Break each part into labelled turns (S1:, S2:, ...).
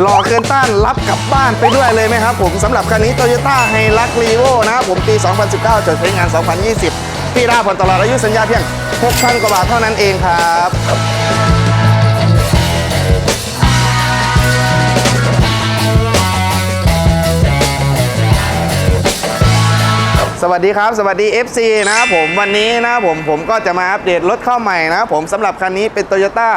S1: หล่อเกินต้านรับกลับบ้านไปด้วยเลยไหมครับผมสำหรับคันนี้ Toyota h i l u x r e v o นะครับผมปี 2019จดใช้งาน 2020 พี่ราผ่อนตลอดอายุสัญญาเพียง 6,000 กว่าบาทเท่านั้นเองครับสวัสดีครับ สวัสดี FC นะครับผมวันนี้นะครับผมผมก็จะมาอัปเดตรถเข้าใหม่นะครับผมสำหรับคันนี้เป็น Toyota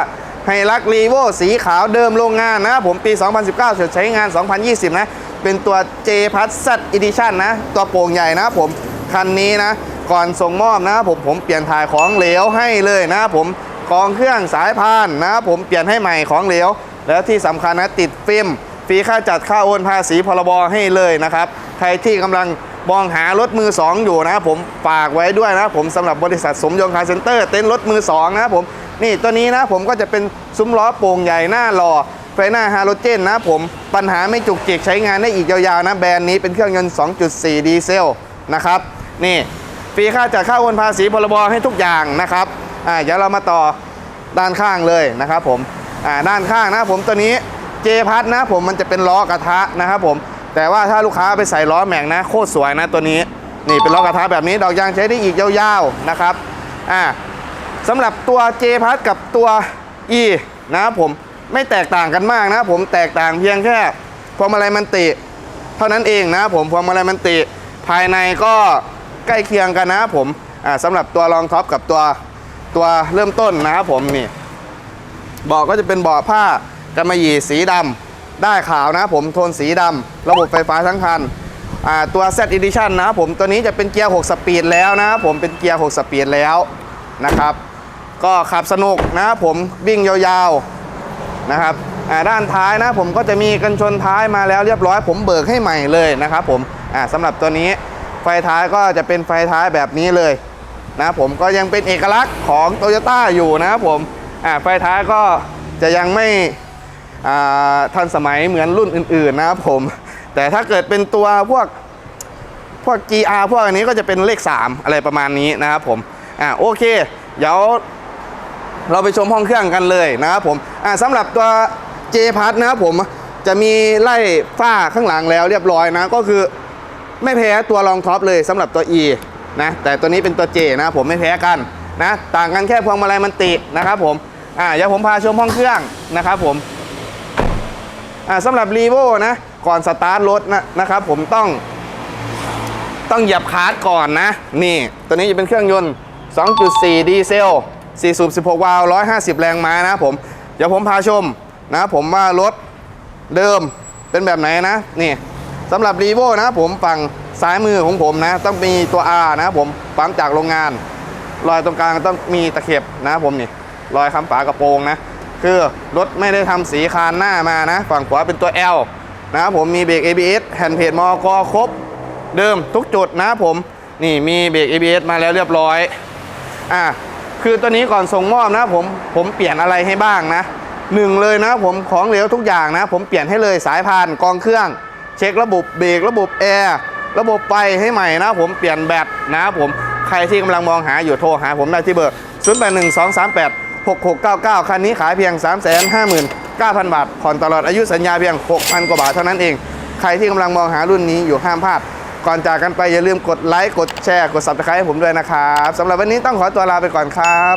S1: h i l u x r e v o สีขาวเดิมโรงงานนะครับผมปี 2019จดใช้งาน 2020 นะ เป็นตัว J Plus Z Edition นะ ตัวโปร่งใหญ่นะครับผม คันนี้นะ ก่อนส่งมอบนะครับผม ผมเปลี่ยนถ่ายของเหลวให้เลยนะครับผมกองเครื่องสายพานนะครับผม เปลี่ยนให้ใหม่ของเหลว แล้วที่สำคัญนะติดฟิล์มฟรีค่าจัดค่าโอนภาษีพรบให้เลยนะครับ ใครที่กำลังมองหารถมือ 2 อยู่นะครับผมฝากไว้ด้วยนะครับผมสำหรับบริษัทสมยงคาร์เซ็นเตอร์เต็นท์รถมือ2นะครับผม นี่ตัวนี้นะผมก็จะเป็นซุ้มล้อโปร่งใหญ่หน้าหล่อไฟหน้าฮาโลเจนนะผมปัญหาไม่จุกจิกใช้งานได้อีกยาวๆนะแบรนด์นี้เป็นเครื่องยนต์ 2.4 ดีเซลนะครับนี่ฟรีค่าจัดค่าโอนภาษีพรบให้ทุกอย่างนะครับอ่าเดี๋ยวเรามาต่อด้านข้างเลยนะครับผมอ่าด้านข้างนะผมตัวนี้เจพัทนะผมมันจะเป็นล้อกระทะนะครับผมแต่ว่าถ้าลูกค้าไปใส่ล้อแม็กนะโคตรสวยนะตัวนี้นี่เป็นล้อกระทะแบบนี้ดอกยางใช้ได้อีกยาวๆนะครับอ่า สำหรับตัวเจพัทกับตัว E นะครับผมไม่แตกต่างกันมากนะครับผมแตกต่างเพียงแค่พวงมาลัยมันติ เท่านั้นเองนะครับผมพวงมาลัยมันติ ภายในก็ใกล้เคียงกันนะครับผมสำหรับตัวรองท็อปกับตัวตัวเริ่มต้นนะครับผมนี่เบาะก็จะเป็นเบาะผ้ากำมะหยี่สีดำได้ขาวนะครับผมโทนสีดำระบบไฟฟ้าทั้งคันตัว Z Edition นะครับผมตัวนี้จะเป็นเกียร์ 6 สปีดแล้วนะครับผมเป็นเกียร์ 6 สปีดแล้วนะครับ ก็ขับสนุกนะครับผมวิ่งยาวๆนะครับด้านท้ายนะผมก็จะมีกันชนท้ายมาแล้วเรียบร้อยผมเบิกให้ใหม่เลยนะครับผมอ่าสำหรับตัวนี้ไฟท้ายก็จะเป็นไฟท้ายแบบนี้เลยนะผมก็ยังเป็นเอกลักษณ์ของ t o y ยต้าอยู่นะครับผมไฟท้ายก็จะยังไม่ทันสมัยเหมือนรุ่นอื่นๆนะครับผมแต่ถ้าเกิดเป็นตัวพวกพวก GR พวกอันนี้ก็จะเป็นเลข 3 อะไรประมาณนี้นะครับผมอ่าโอเค เดี๋ยว เราไปชมห้องเครื่องกันเลยนะครับผมอ่าสำหรับตัว J p a s นะครับผมจะมีไล่ฝ้าข้างหลังแล้วเรียบร้อยนะก็คือไม่แพ้ตัวรองท็อปเลยสำหรับตัว E นะแต่ตัวนี้เป็นตัว J นะครับผมไม่แพ้กันนะต่างกันแค่พวงมาลัยมันตินะครับผมอ่าเดี๋ยวผมพาชมห้องเครื่องนะครับผมอ่าสำหรับ r e v o นะก่อนสตาร์ทรถนะนะครับผมต้องต้องเหยียบคาร์ดก่อนนะ นี่ ตัวนี้จะเป็นเครื่องยนต์ 2.4 ดีเซล 4 สูบ 16 วาล์ว150 แรงม้านะผม เดี๋ยวผมพาชมนะผมว่ารถเดิมเป็นแบบไหนนะ นี่สำหรับรีโวนะผมฝั่งซ้ายมือของผมนะ ต้องมีตัว R นะผมปั๊มจากโรงงาน รอยตรงกลางต้องมีตะเข็บนะผมนี่รอยคำฝากระโปรงนะ คือรถไม่ได้ทำสีคานหน้ามานะ ฝั่งขวาเป็นตัว L นะผมมีเบรก ABS แผ่นเพจมอกครบ เดิมทุกจุดนะผม นี่มีเบรก ABS มาแล้วเรียบร้อย อะ คือตัวนี้ก่อนส่งมอบนะผมผมเปลี่ยนอะไรให้บ้างนะหนึ่งเลยนะผมของเหลวทุกอย่างนะ ผมเปลี่ยนให้เลยสายพานกองเครื่อง เช็คระบบเบรกระบบแอร์ระบบไฟให้ใหม่นะ ผมเปลี่ยนแบตนะผมใครที่กำลังมองหาอยู่โทรหาผมได้ที่เบอร์ 0 8 1 2 3 8 6 6 9 9 คันนี้ขายเพียง 3 5 9 0 0 0 บาทผ่อนตลอดอายุสัญญาเพียง 6,000 กว่าบาทเท่านั้นเอง ใครที่กำลังมองหารุ่นนี้อยู่ห้ามพลาด ก่อนจากกันไปอย่าลืมกดไลค์กดแชร์กด subscribe ให้ผมด้วยนะครับสำหรับวันนี้ต้องขอตัวลาไปก่อนครับ